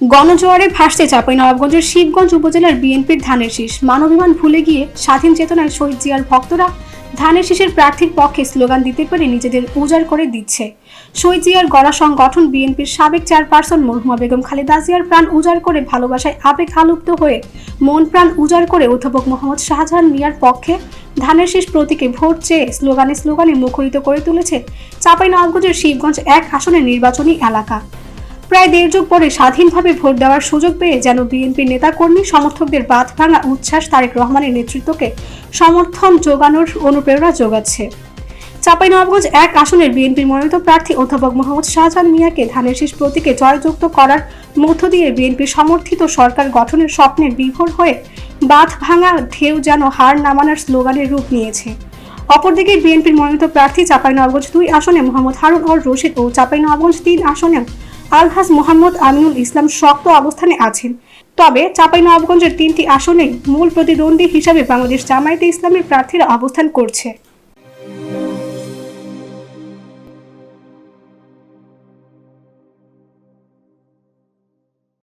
গণজোয়ারে ভাসতে চাপাই নবাবগঞ্জের শিবগঞ্জ উপজেলার বিএনপির ধানের শীষ। মানবিমান ভুলে গিয়ে স্বাধীন চেতনায় শহীদ জিয়ার ভক্তরা ধানের শীষের প্রার্থীর পক্ষে স্লোগান দিতে পেরে নিজেদের উজাড় করে দিচ্ছে। শহীদ জিয়ার গড়া সংগঠন বিএনপির সাবেক চেয়ারপারসন মরহুমা বেগম খালেদা জিয়ার প্রাণ উজাড় করে ভালোবাসায় আবেগ আলুপ্ত হয়ে মন প্রাণ উজাড় করে অধ্যাপক মোহাম্মদ শাহজাহান মিয়ার পক্ষে ধানের শীষ প্রতীকে ভোট চেয়ে স্লোগানে স্লোগানে মুখরিত করে তুলেছে চাপাই নবাবগঞ্জের শিবগঞ্জ এক আসনের নির্বাচনী এলাকা। প্রায় দেড় যুগ পরে স্বাধীনভাবে ভোট দেওয়ার সুযোগ পেয়ে যেন বিএনপির নেতাকর্মী, সমর্থকদের বাদ ভাঙা উচ্ছ্বাস তারেক রহমানের নেতৃত্বকে সমর্থন যোগানোর অনুপ্রেরণা যোগাচ্ছে। চাঁপাইনবাবগঞ্জ এক আসনের বিএনপির মনোনীত প্রার্থী অধ্যাপক মোহাম্মদ শাহজাহান মিয়াকে ধানের শীষ প্রতীকে জয়যুক্ত করার মধ্য দিয়ে বিএনপির সমর্থিত সরকার গঠনের স্বপ্নের বিভোর হয়ে বাঁধ ভাঙা ঢেউ যেন হার নামানোর স্লোগানের রূপ নিয়েছে। অপরদিকে বিএনপির মনোনীত প্রার্থী চাঁপাইনবাবগঞ্জ দুই আসনে মোহাম্মদ হারুন অর রশিদ ও চাঁপাইনবাবগঞ্জ তিন আসনে আলহাজ মোহাম্মদ আমিনুল ইসলাম শক্ত অবস্থানে আছেন। তবে চাঁপাইনবাবগঞ্জের তিনটি আসনে মূল প্রতিদ্বন্দ্বী হিসাবে বাংলাদেশ জামায়াতে ইসলামের প্রার্থীরা অবস্থান করছে।